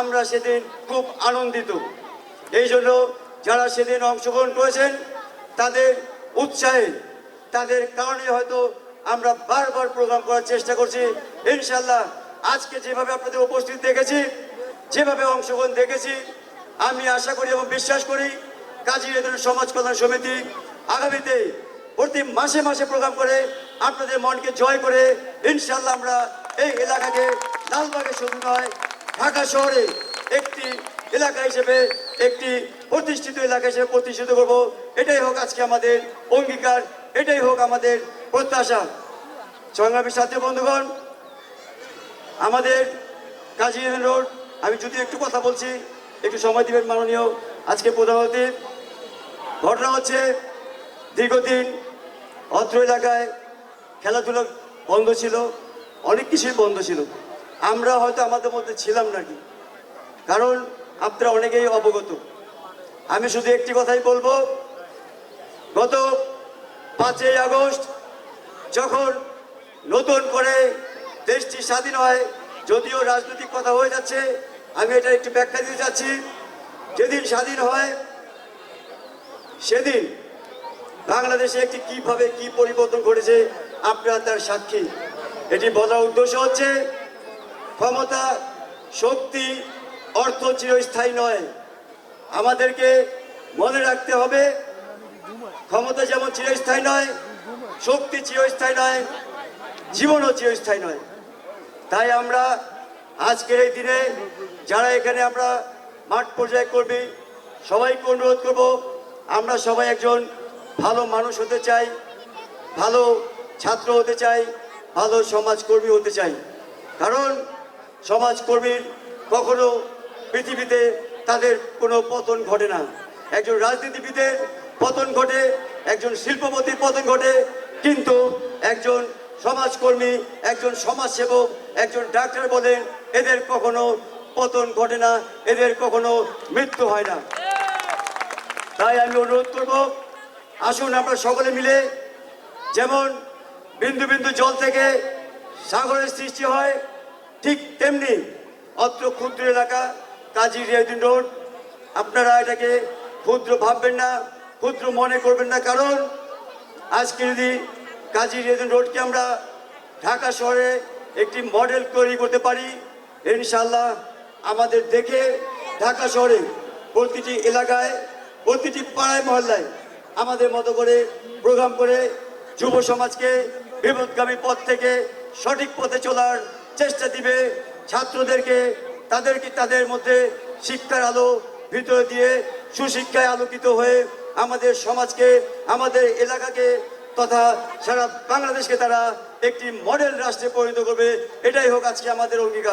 আমরা সেদিন খুব আনন্দিত। এই জন্য যারা সেদিন অংশগ্রহণ করেছেন, তাদের উৎসাহে, তাদের কারণে হয়তো আমরা বারবার প্রোগ্রাম করার চেষ্টা করছি। ইনশাল্লাহ আজকে যেভাবে আপনাদের উপস্থিত দেখেছি, যেভাবে অংশগ্রহণ দেখেছি, আমি আশা করি এবং বিশ্বাস করি কাজী এদের সমাজ কল্যাণ সমিতি আগামীতে প্রতি মাসে মাসে প্রোগ্রাম করে আপনাদের মনকে জয় করে ইনশাল্লাহ আমরা এই এলাকাকে লালবাগে শুধু নয় ঢাকা শহরে একটি এলাকা হিসেবে, একটি প্রতিষ্ঠিত এলাকা হিসেবে প্রতিষ্ঠিত করব। এটাই হোক আজকে আমাদের অঙ্গীকার, এটাই হোক আমাদের প্রত্যাশা। সংগ্রামী সাথী বন্ধুগণ, আমাদের কাজী রোড, আমি যদি একটু কথা বলছি, একটু সময় দিবেন মাননীয় আজকে প্রধান অতিথি। ঘটনা হচ্ছে, দীর্ঘদিন অত্র এলাকায় খেলাধুলা বন্ধ ছিল, অনেক কিছুই বন্ধ ছিল। আমরা হয়তো আমাদের মধ্যে ছিলাম নাকি? কারণ আপনারা অনেকেই অবগত। আমি শুধু একটি কথাই বলব। গত পাঁচই আগস্ট যখন নতুন করে দেশটি স্বাধীন হয়, যদিও রাজনৈতিক কথা হয়ে যাচ্ছে, আমি এটা একটু ব্যাখ্যা দিতে চাচ্ছি। যেদিন স্বাধীন হয়, সেদিন বাংলাদেশে একটি কীভাবে কি পরিবর্তন ঘটেছে, আপনারা তার সাক্ষী। এটি বলার উদ্দেশ্য হচ্ছে ক্ষমতা, শক্তি, অর্থ চিরস্থায়ী নয়। আমাদেরকে মনে রাখতে হবে, ক্ষমতা যেমন চিরস্থায়ী নয়, শক্তি চিরস্থায়ী নয়, জীবনও চিরস্থায়ী নয়। তাই আমরা আজকের এই দিনে যারা এখানে আমরা মাঠ পর্যায়ে করবি সবাইকে অনুরোধ করব, আমরা সবাই একজন ভালো মানুষ হতে চাই, ভালো ছাত্র হতে চাই, ভালো সমাজকর্মী হতে চাই। কারণ সমাজকর্মীর কখনো পৃথিবীতে তাদের কোনো পতন ঘটে না। একজন রাজনীতিবিদের পতন ঘটে, একজন শিল্পপতির পতন ঘটে, কিন্তু একজন সমাজকর্মী, একজন সমাজসেবক, একজন ডাক্তার বলেন, এদের কখনো পতন ঘটে না, এদের কখনো মৃত্যু হয় না। তাই আমি অনুরোধ করব, আসুন আমরা সকলে মিলে যেমন বিন্দু বিন্দু জল থেকে সাগরের সৃষ্টি হয় ঠিক তেমনি অত্র ক্ষুদ্র এলাকা, কাজী রিয়াদিন রোড, আপনারা এটাকে ক্ষুদ্র ভাববেন না, ক্ষুদ্র মনে করবেন না, কারণ আজকে যদি কাজী রিয়াদিন রোডকে আমরা ঢাকা শহরে একটি মডেল তৈরি করতে পারি ইনশাল্লাহ আমাদের দেখে ঢাকা শহরে প্রতিটি এলাকায়, প্রতিটি পাড়ায়, মহল্লায় আমাদের মতো করে প্রোগ্রাম করে যুব সমাজকে বিপদগামী পথ থেকে সঠিক পথে চলার চেষ্টা দিবে ছাত্রদেরকে, তাদেরকে তাদের মধ্যে শিক্ষার আলো ভিতরে দিয়ে সুশিক্ষায় আলোকিত হয়ে আমাদের সমাজকে, আমাদের এলাকাকে তথা সারা বাংলাদেশকে তারা একটি মডেল রাষ্ট্রে পরিণত করবে। এটাই হোক আজকে আমাদের অঙ্গীকার।